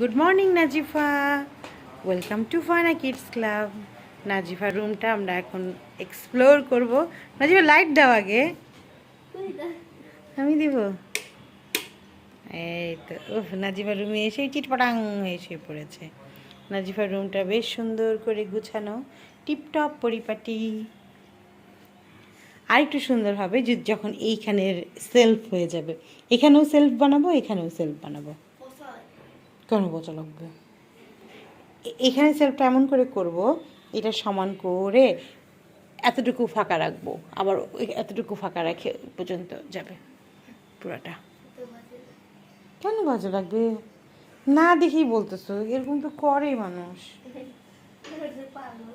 Good morning Nazifa welcome to Fana kids club নাজিফার রুমটা আমরা এখন এক্সপ্লোর করব। নাজিফা লাইট দাও আগে। আমি দিব। এই তো, উফ নাজিফার রুমে এসে চিটপটাং এসে পড়েছে। নাজিফার রুমটা বেশ সুন্দর করে গুছানো। টিপটপ পরিপাটি। আর একটু সুন্দর হবে যখন এইখানের সেলফ হয়ে যাবে। এখানেও সেলফ বানাবো, এখানেও সেলফ বানাবো। কেন বোঝা লাগবে? এখানে সেলফটা এমন করে করব এটা সমান করে এতটুকু ফাঁকা রাখব আবার এতটুকু ফাঁকা রাখে পর্যন্ত যাবে পুরাটা। কেন বাজে লাগবে? না দেখেই বলতেছো এরকম তো করে মানুষ।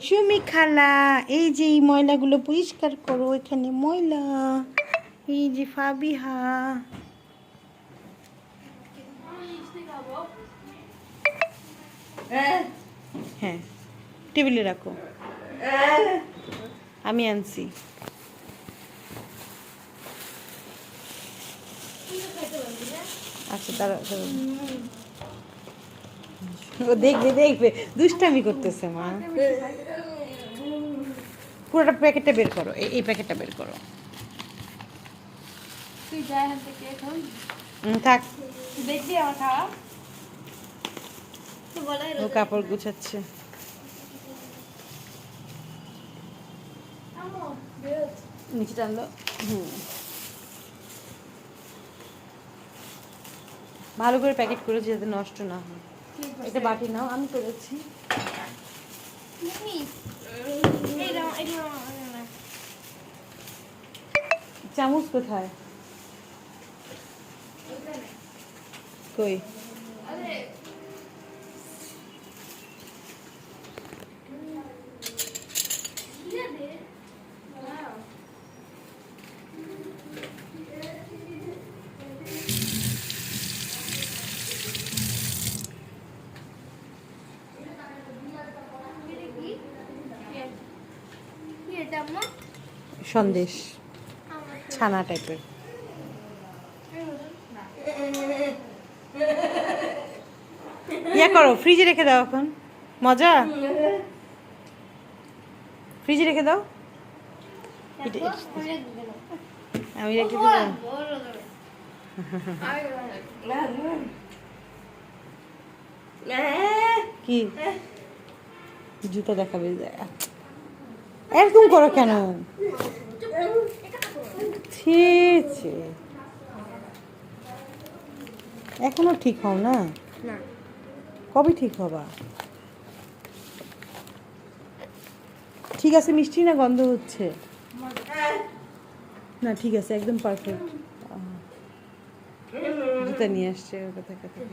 সুমি খালা এই যে এই ময়লাগুলো পরিষ্কার করো এখানে ময়লা। এই যে ফাবিহা। হ্যাঁ। টেবিলে রাখো। আমি আনছি। আচ্ছা তারা ও দেখবে দেখবে। দুষ্টামি করতেছে মা। পুরোটা প্যাকেটটা বের করো। এই- প্যাকেটটা বের করো। তুই যা থেকে থাক। দেখবি আমার খাওয়া? ও কাপড় গুছাচ্ছে। নিচে টানলো হুম। ভালো করে প্যাকেট করেছি যাতে নষ্ট না হয়। এটা বাটি নাও আমি করেছি। চামচ কোথায়? কই? সন্দেশ ছানা টাইপের ইয়া করো ফ্রিজে রেখে দাও এখন। মজা? ফ্রিজে রেখে দাও। আমি রেখে দেবো কি? জুতো দেখাবে। এরকম করো কেন? ছি ছি। এখনও ঠিক হও না? কবে ঠিক হবা? ঠিক আছে মিষ্টি না গন্ধ হচ্ছে? না ঠিক আছে একদম পারফেক্ট জুতা নিয়ে আসছে কোথায় কোথায়